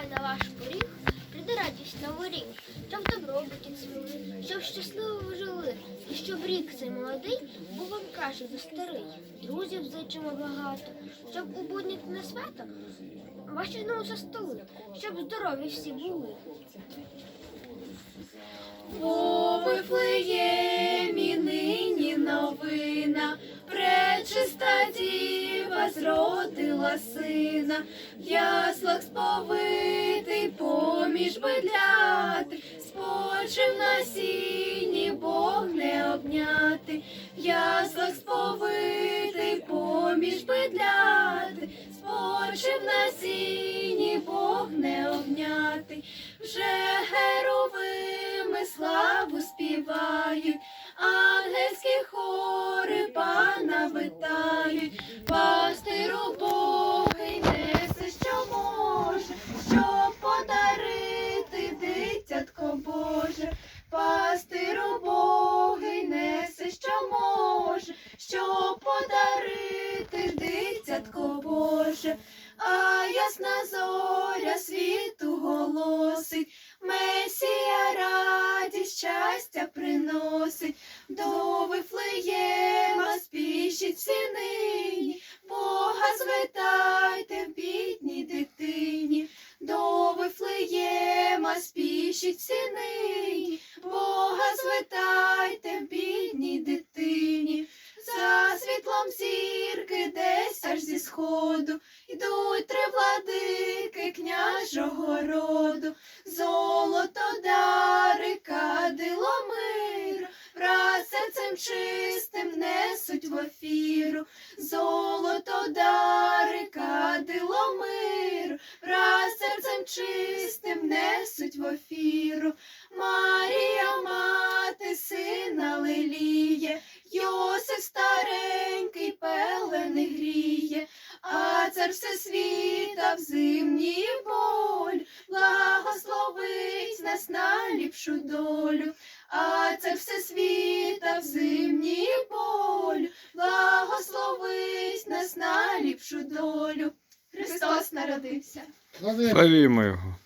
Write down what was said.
Нехай на ваш поріг прийде радість новий рік, щоб добробуті цвіли, щоб щасливо ви жили, і щоб рік цей молодий був вам краще за старий. Друзів зичимо багато, щоб у будні на свято ваші знову за столи, щоб здорові всі були. У Вифлеємі зродила сина, в яслах сповитий поміж бедляти, спочив на сіні Бог не обняти, в яслах сповитий поміж бедляти, спочив на сіні Бог не обняти, вже геровими славу співають, дитятко Боже, а ясна зоря світу голосить, Месія радість, щастя приносить, до Вифлеєма спішіть всі зі сходу, йдуть три владики княжого роду, золото дари, кадило миру, враз серцем чистим несуть в ефіру, золото дари, кадило миру, враз серцем чистим несуть в ефіру. Марія, мати сина леліє, Йосиф старенький пелени гріє, зимній боль, благословить нас на ліпшу долю, а цар всесвіта в зимній боль, благословить нас на ліпшу долю. Христос народився. Славімо його.